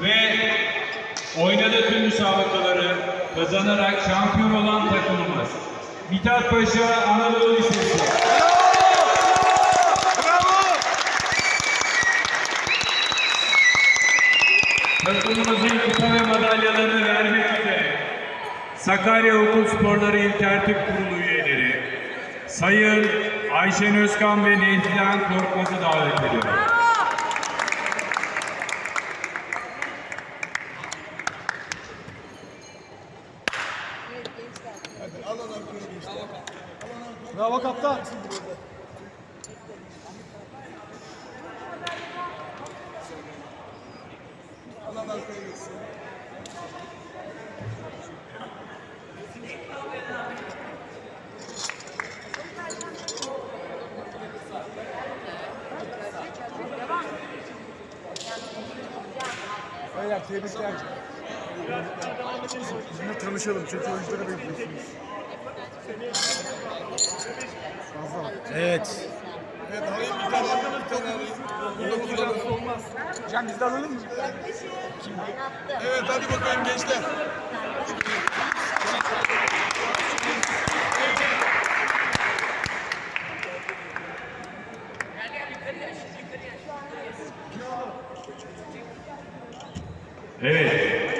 ve oynadığı tüm müsabakaları kazanarak şampiyon olan takımımız. Mithat Paşa Anadolu Lisesi. Takımımızın kupa ve madalyalarını vermek üzere Sakarya Okul Sporları İl Tertip Kurulu üyeleri Sayın Ayşen Özkan ve Neslihan Korkmaz'ı davet ediyorum. Bravo kaptan. Beyler tebrikler. Şimdi tanışalım çünkü oyuncuları bekliyorsunuz. Fazla. Evet. Evet alayım bir tane alayım bir tane alayım. Bunu kullanalım. Olmaz. Can biz de alalım mı? Kim? Evet hadi bakalım gençler. Evet.